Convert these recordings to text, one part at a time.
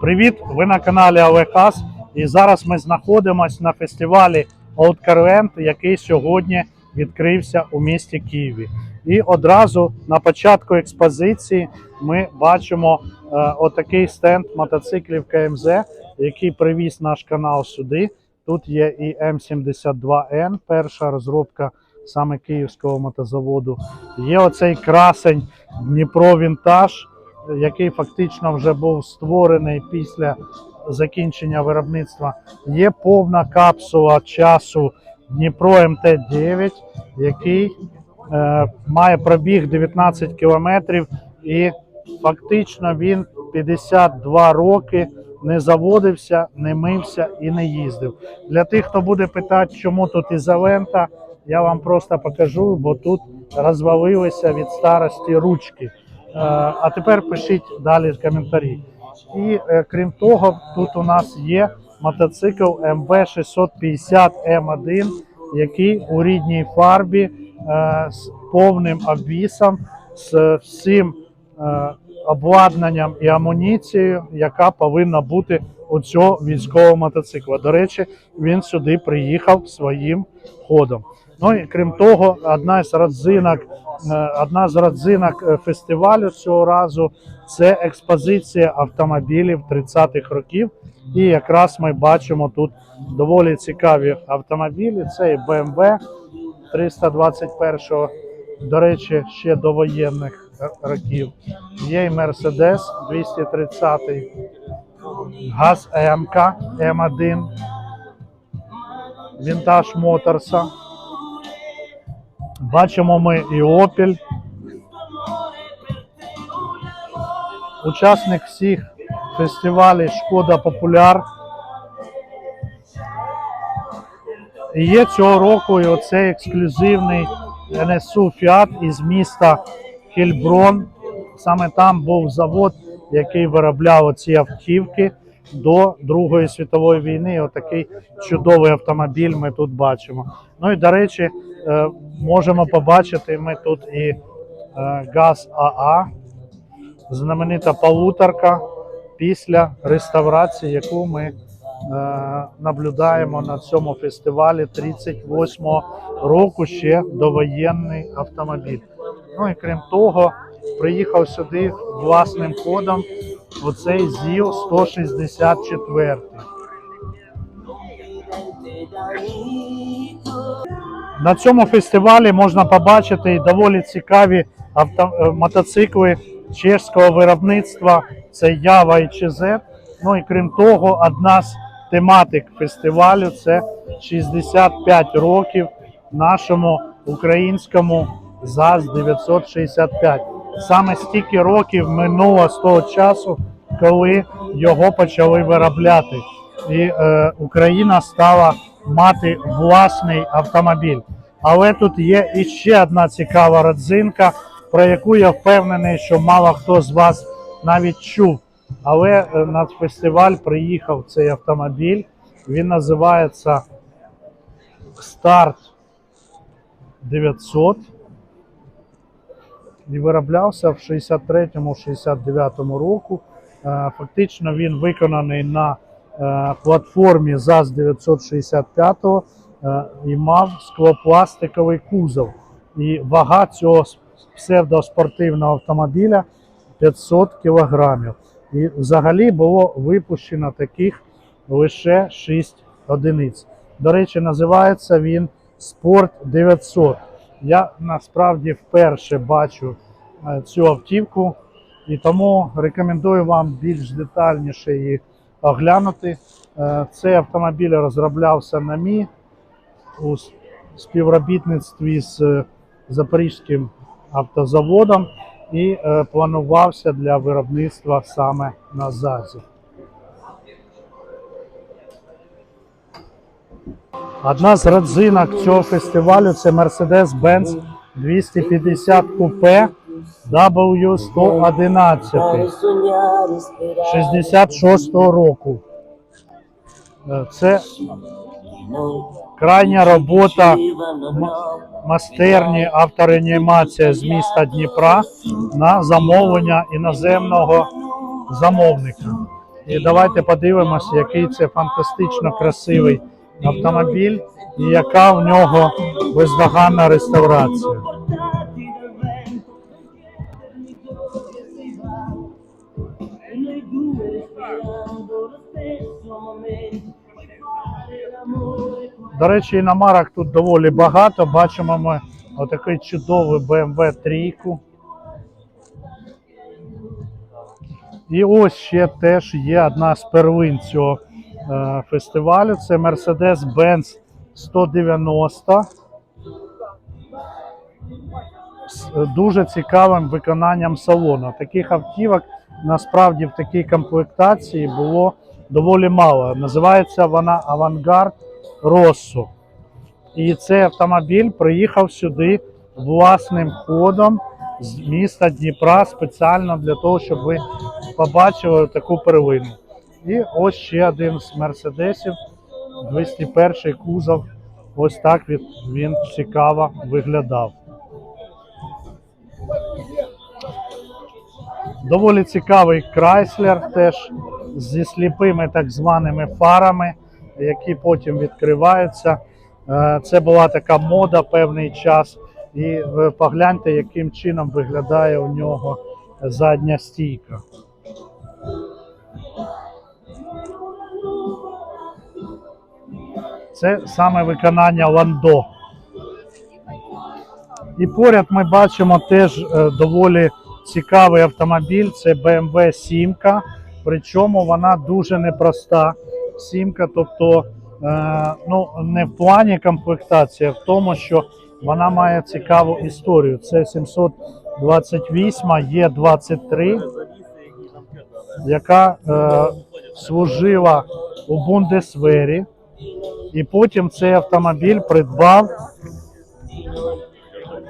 Привіт! Ви на каналі Авекас. І зараз ми знаходимося на фестивалі Outkar який сьогодні відкрився у місті Києві. І одразу на початку експозиції ми бачимо е, отакий стенд мотоциклів КМЗ, який привіз наш канал сюди. Тут є і М72Н, перша розробка саме київського мотозаводу. Є оцей красень Дніпро Вінтаж, який фактично вже був створений після закінчення виробництва. Є повна капсула часу Дніпро МТ-9, який е, має пробіг 19 кілометрів, і фактично він 52 роки не заводився, не мився і не їздив. Для тих, хто буде питати, чому тут ізолента, я вам просто покажу, бо тут розвалилися від старості ручки. Е, А тепер пишіть далі в коментарі. І е, крім того, тут у нас є мотоцикл МВ 650 М1, який у рідній фарбі е, з повним обвісом, з всім обладнанням і амуніцією, яка повинна бути у цього військового мотоцикла. До речі, він сюди приїхав своїм ходом. Ну і крім того, одна з родзинок, е, одна з родзинок е, фестивалю цього разу це експозиція автомобілів 30-х років. І якраз ми бачимо тут доволі цікаві автомобілі. Це і BMW 321-го, до речі, ще до воєнних років. Є і Mercedes 230 Газ МК М1, Вінтаж Моторса. Бачимо ми і Opel. Учасник всіх фестивалів Шкода Популяр. І є цього року і оцей ексклюзивний NSU Fiat із міста Хільброн. Саме там був завод, який виробляв оці автівки до Другої світової війни. Отакий чудовий автомобіль ми тут бачимо. Ну і до речі, можемо побачити ми тут і е, газ АА, знаменита полуторка після реставрації, яку ми е, наблюдаємо на цьому фестивалі 38-го року ще довоєнний автомобіль. Ну і крім того, приїхав сюди власним ходом оцей ЗІЛ 164. На цьому фестивалі можна побачити доволі цікаві авто, е, мотоцикли чешського виробництва. Це Ява і ЧЗ. Ну і крім того, одна з тематик фестивалю це 65 років нашому українському ЗАЗ 965. Саме стільки років минуло з того часу, коли його почали виробляти. І е, Україна стала мати власний автомобіль. Але тут є іще одна цікава родзинка, про яку я впевнений, що мало хто з вас навіть чув. Але е, на фестиваль приїхав цей автомобіль. Він називається Старт 900 і вироблявся в 63-69 року. Е, Фактично він виконаний на платформі ЗАЗ 965 е, і мав склопластиковий кузов. І вага цього псевдоспортивного автомобіля 500 кілограмів. І взагалі було випущено таких лише 6 одиниць. До речі, називається він Спорт 900. Я насправді вперше бачу е, цю автівку, і тому рекомендую вам більш детальніше її оглянути. Е, Цей автомобіль розроблявся на МІ у співробітництві з е, Запорізьким автозаводом і е, планувався для виробництва саме на ЗАЗі. Одна з родзинок цього фестивалю це Mercedes-Benz 250 купе W111 66-го року. Е, Це крайня робота майстерні автореанімація з міста Дніпра на замовлення іноземного замовника. І давайте подивимося, який це фантастично красивий автомобіль і яка в нього бездоганна реставрація. До речі, іномарок тут доволі багато. Бачимо ми отакий чудовий BMW 3. І ось ще теж є одна з первин цього е, фестивалю. Це Mercedes-Benz 190 з дуже цікавим виконанням салону. Таких автівок насправді в такій комплектації було доволі мало. Називається вона Авангард Россу. І цей автомобіль приїхав сюди власним ходом з міста Дніпра спеціально для того, щоб ви побачили таку первину. І ось ще один з мерседесів, 201 кузов. Ось так він цікаво виглядав. Доволі цікавий Chrysler теж зі сліпими так званими фарами, які потім відкриваються. Е, Це була така мода певний час. І погляньте, яким чином виглядає у нього задня стійка. Це саме виконання ландо. І поряд ми бачимо теж е, доволі цікавий автомобіль. Це BMW 7. Причому вона дуже непроста. Сімка, тобто е, ну, не в плані комплектації, а в тому, що вона має цікаву історію. Це 728 Є23, яка е, служила у Бундесвері. І потім цей автомобіль придбав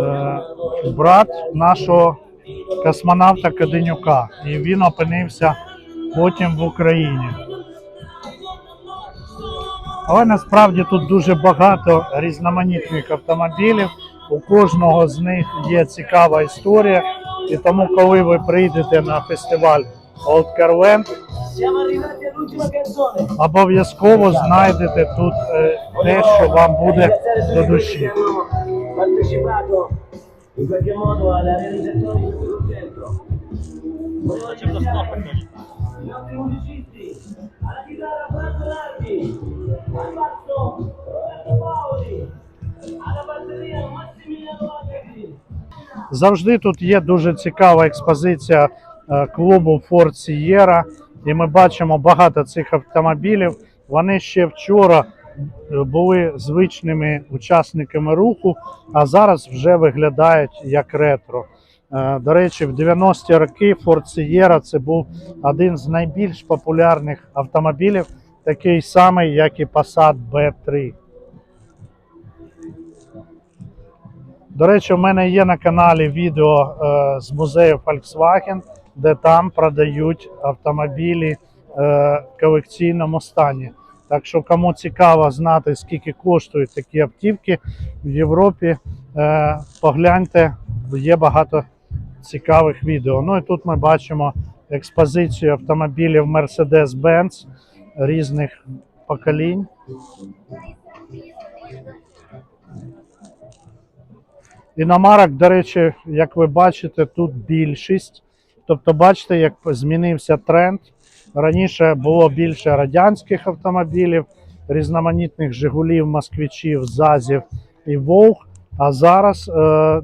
е, брат нашого космонавта Каденюка. І він опинився потім в Україні. Але насправді тут дуже багато різноманітних автомобілів. У кожного з них є цікава історія. І тому, коли ви прийдете на фестиваль Old all'ultima canzone. обов'язково знайдете тут е, те, що вам буде до душі. Завжди тут є дуже цікава експозиція е, клубу Ford Sierra, і ми бачимо багато цих автомобілів. Вони ще вчора е, були звичними учасниками руху, а зараз вже виглядають як ретро. Е, До речі, в 90-ті роки Ford Sierra це був один з найбільш популярних автомобілів, такий самий, як і Passat B3. До речі, у мене є на каналі відео е, з музею Volkswagen, де там продають автомобілі е, в колекційному стані. Так що, кому цікаво знати, скільки коштують такі автівки в Європі, погляньте, є багато цікавих відео. Ну і тут ми бачимо експозицію автомобілів Mercedes-Benz різних поколінь. Іномарок, до речі, як ви бачите, тут більшість. Тобто, бачите, як змінився тренд. Раніше було більше радянських автомобілів, різноманітних Жигулів, Москвичів, ЗАЗів і Волг. А зараз е,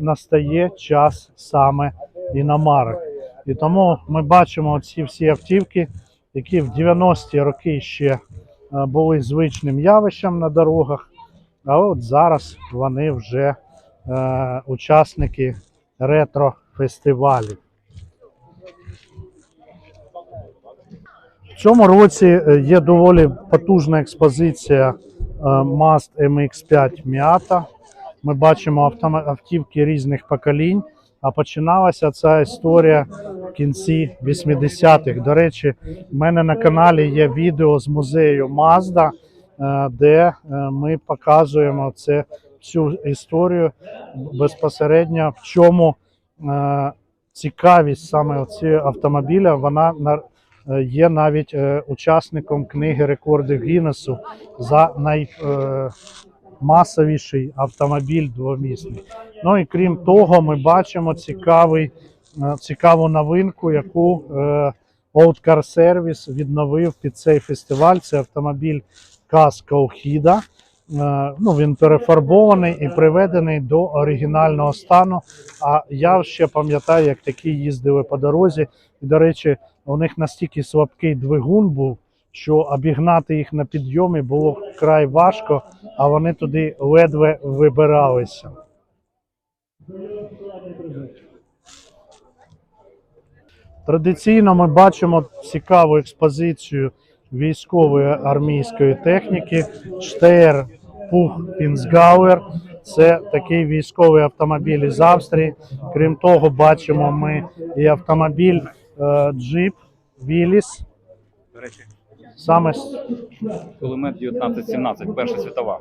настає час саме іномарок. І тому ми бачимо ці всі автівки, які в 90-ті роки ще е, були звичним явищем на дорогах. А от зараз вони вже е, учасники ретро-фестивалів. В цьому році е, є доволі потужна експозиція е, Mast MX5 Miata. Ми бачимо автівки різних поколінь. А починалася ця історія в кінці 80-х. До речі, в мене на каналі є відео з музею Mazda, е, де е, ми показуємо це всю історію безпосередньо, в чому е, цікавість саме цього автомобіля, вона на- є навіть учасником книги рекордів Гіннесу за наймасовіший автомобіль двомісний. Ну і крім того, ми бачимо цікавий, е, цікаву новинку, яку е, Old Car Service відновив під цей фестиваль. Це автомобіль Каска Охіда. Е, Ну, він перефарбований і приведений до оригінального стану. А я ще пам'ятаю, як такі їздили по дорозі. І, до речі, у них настільки слабкий двигун був, що обігнати їх на підйомі було вкрай важко, а вони туди ледве вибиралися. Традиційно ми бачимо цікаву експозицію військової армійської техніки. Штейр Пух Пінсгауер. Це такий військовий автомобіль із Австрії. Крім того, бачимо ми і автомобіль е, Джип Віліс. До речі, Саме кулемет 1917, Перша світова.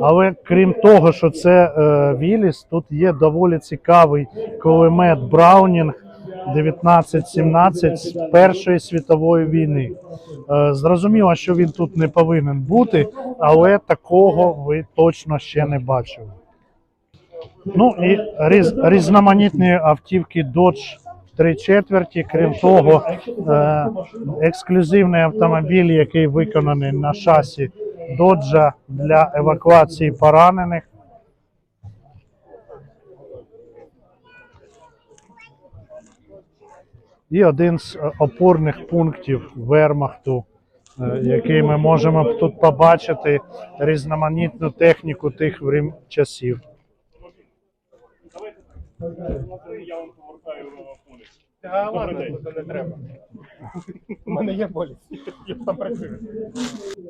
Але крім того, що це е, Віліс, тут є доволі цікавий кулемет Браунінг 1917 з Першої світової війни. Е, зрозуміло, що він тут не повинен бути, але такого ви точно ще не бачили. Ну і різ, різноманітні автівки Dodge 3 четверті. Крім того, е, ексклюзивний автомобіль, який виконаний на шасі Доджа для евакуації поранених. І один з опорних пунктів Вермахту, е, який ми можемо тут побачити різноманітну техніку тих врем- часів. А ладно, то не треба. У мене є поліс. Я там працюю.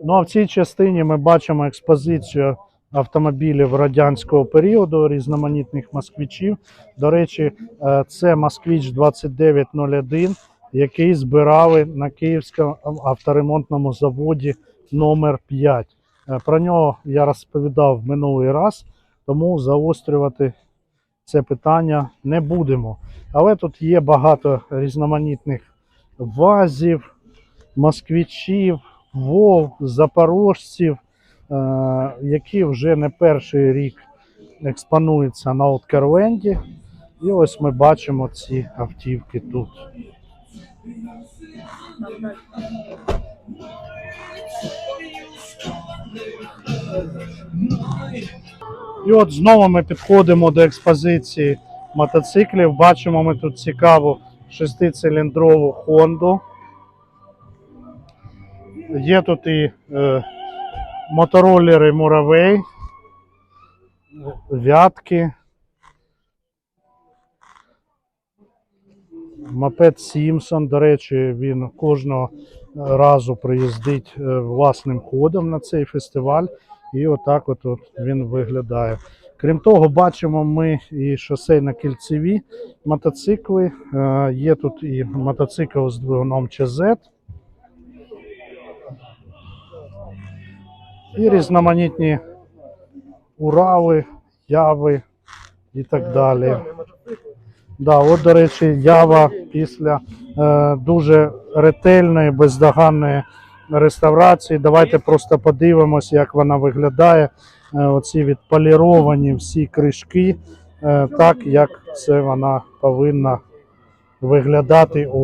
Ну а в цій частині ми бачимо експозицію автомобілів радянського періоду, різноманітних москвичів. До речі, е, це Москвич 2901, який збирали на Київському авторемонтному заводі номер 5. Е, Про нього я розповідав минулий раз, тому заострювати це питання не будемо. Але тут є багато різноманітних вазів, москвичів, вов, запорожців, е, які вже не перший рік експонуються на Откерленді. І ось ми бачимо ці автівки тут. І от знову ми підходимо до експозиції мотоциклів. Бачимо ми тут цікаву шестициліндрову Хонду. Є тут і е, мотороллери Муравей, вятки, мопед Сімсон. До речі, він кожного разу приїздить е, власним ходом на цей фестиваль. І отак от, от він виглядає. Крім того, бачимо ми і шосейно-кільцеві мотоцикли. Е, Є тут і мотоцикл з двигуном ЧЗ. І різноманітні Урали, Яви і так далі. Да, от, до речі, Ява після е, дуже ретельної, бездоганної реставрації. Давайте просто подивимось, як вона виглядає. Е, оці відполіровані всі кришки, е, так як це вона повинна виглядати